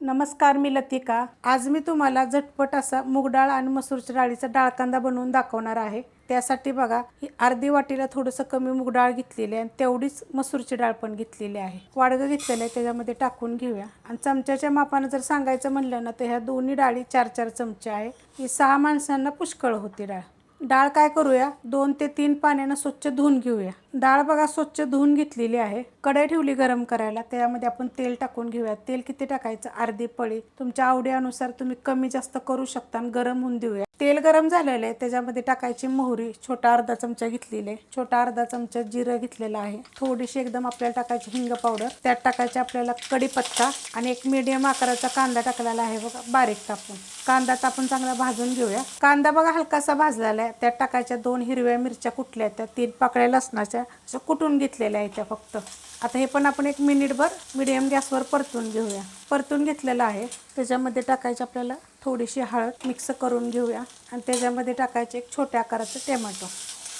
नमस्कार मी लतिका. आज मी तुम्हाला झटपट असा मूग डाळ आणि मसूरच्या डाळीचा डाळ कांदा बनवून दाखवणार आहे. त्यासाठी बघा ही अर्धी वाटीला थोडंसं कमी मूग डाळ घेतलेली आहे आणि तेवढीच मसूरची डाळ पण घेतलेली आहे. वाडगं घेतलेलं आहे त्याच्यामध्ये टाकून घेऊया. आणि चमच्याच्या मापानं जर सांगायचं म्हणलं ना तर ह्या दोन्ही डाळी चार चार चमचे आहे. ही सहा माणसांना पुष्कळ होती डाळ. डाळ काय करूया दोन ते तीन पाण्यानं स्वच्छ धुवून घेऊया. डाळ बघा स्वच्छ धुवून घेतलेली आहे. कढई ठेवली गरम करायला. त्यामध्ये आपण तेल टाकून घेऊया. तेल किती टाकायचं? अर्धी पळी. तुमच्या आवडीनुसार तुम्ही कमी जास्त करू शकता आणि गरम होऊन देऊया. तेल गरम झालेलं आहे. त्याच्यामध्ये टाकायची मोहरी. छोटा अर्धा चमचा घेतलेली आहे. छोटा अर्धा चमचा जिरं घेतलेला आहे. थोडीशी एकदम आपल्याला टाकायची हिंग पावडर. त्यात टाकायचे आपल्याला कढीपत्ता आणि एक मीडियम आकाराचा कांदा टाकलेला आहे बघा. बारीक कापून. कांदा आपण चांगला भाजून घेऊया. कांदा बघा हलकासा भाजलेला आहे. त्यात टाकायच्या दोन हिरव्या मिरच्या कुठल्या त्या तीन पाकळ्या लसणाच्या असं कुटून घेतलेल्या आहे त्या फक्त. आता हे पण आपण एक मिनिटभर मिडियम गॅसवर परतून घेऊया. परतून घेतलेलं आहे. त्याच्यामध्ये टाकायची आपल्याला थोडीशी हळद मिक्स करून घेऊया. आणि त्याच्यामध्ये टाकायचे एक छोट्या आकाराचं टेमॅटो.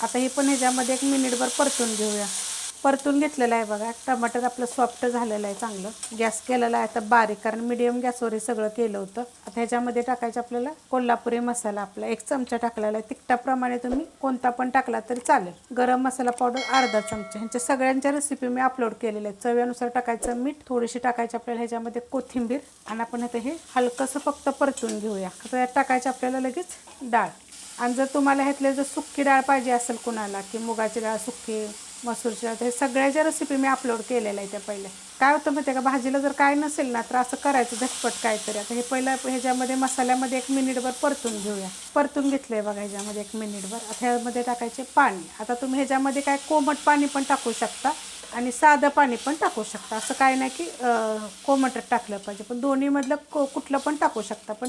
आता हे पण ह्याच्यामध्ये एक मिनिटभर परतून घेऊया. परतून घेतलेलं आहे बघा. टमाटर आपलं सॉफ्ट झालेलं आहे चांगलं. गॅस केलेला आहे. आता बारीक कारण मिडियम गॅसवर हे सगळं केलं होतं. आता ह्याच्यामध्ये टाकायचं आपल्याला कोल्हापुरी मसाला आपला. एक चमचा टाकलेला आहे. तिखटाप्रमाणे तुम्ही कोणता पण टाकला तरी चालेल. गरम मसाला पावडर अर्धा चमचा. ह्यांच्या सगळ्यांच्या रेसिपी मी अपलोड केलेल्या आहेत. चव्यानुसार टाकायचं मीठ थोडीशी टाकायची आपल्याला ह्याच्यामध्ये कोथिंबीर आणि आपण आता हे हलकंसं फक्त परतून घेऊया. आता यात टाकायचं आपल्याला लगेच डाळ. आणि जर तुम्हाला ह्यातले जर सुक्की डाळ पाहिजे असेल कुणाला की मुगाची डाळ सुक्की मसूरच्या. हे सगळ्याच्या रेसिपी मी अपलोड केलेल्या आहे त्या पहिले. काय होतं माहिती आहे का? भाजीला जर काय नसेल ना तर असं करायचं झटपट काहीतरी. आता हे पहिलं ह्याच्यामध्ये मसाल्यामध्ये एक मिनिटभर परतून घेऊया. परतून घेतलं आहे बघा ह्याच्यामध्ये एक मिनिटभर. आता ह्यामध्ये टाकायचे पाणी. आता तुम्ही ह्याच्यामध्ये काय कोमट पाणी पण टाकू शकता आणि साधं पाणी पण टाकू शकता. असं काय नाही की कोमटत टाकलं पाहिजे. पण दोन्हीमधलं को कुठलं पण टाकू शकता. पण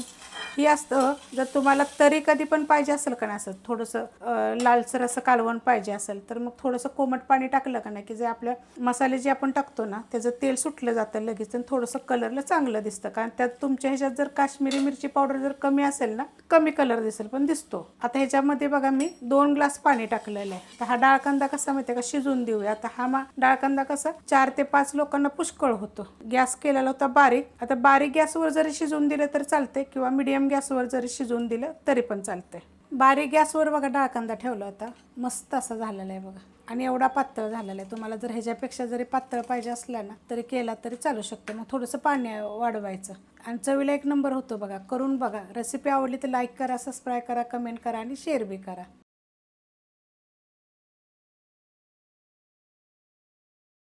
हे असतं जर तुम्हाला तरी कधी पण पाहिजे असेल का नाही असं थोडंसं लालसर असं कालवण पाहिजे असेल तर मग थोडंसं कोमट पाणी टाकलं का नाही? की जे आपल्या मसाले जे आपण टाकतो ना त्याचं तेल सुटलं जातं लगेच आणि थोडंसं कलरला चांगलं दिसतं. कारण त्यात तुमच्या ह्याच्यात जर काश्मीरी मिरची पावडर जर कमी असेल ना कमी कलर दिसेल पण दिसतो. आता ह्याच्यामध्ये बघा मी दोन ग्लास पाणी टाकलेलं आहे. तर हा डाळ कांदा कसा माहिती आहे का? शिजून देऊया. आता हा मा डाळ कांदा कसा? चार ते पाच लोकांना पुष्कळ होतो. गॅस केलेला होता बारीक. आता बारीक गॅसवर जरी शिजवून दिलं तर चालते किंवा मिडियम गॅसवर जरी शिजवून दिलं तरी पण चालते बारीक गॅसवर बघा डाळ कांदा ठेवला होता. मस्त असा झालेला आहे बघा. आणि एवढा पातळ झालेला आहे. तुम्हाला जर ह्याच्यापेक्षा जरी पातळ पाहिजे असला ना तरी केला तरी चालू शकतो. मग थोडंसं पाणी वाढवायचं. आणि चवीला एक नंबर होतो बघा. करून बघा. रेसिपी आवडली तर लाईक करा सबस्क्राईब करा कमेंट करा आणि शेअर बी करा.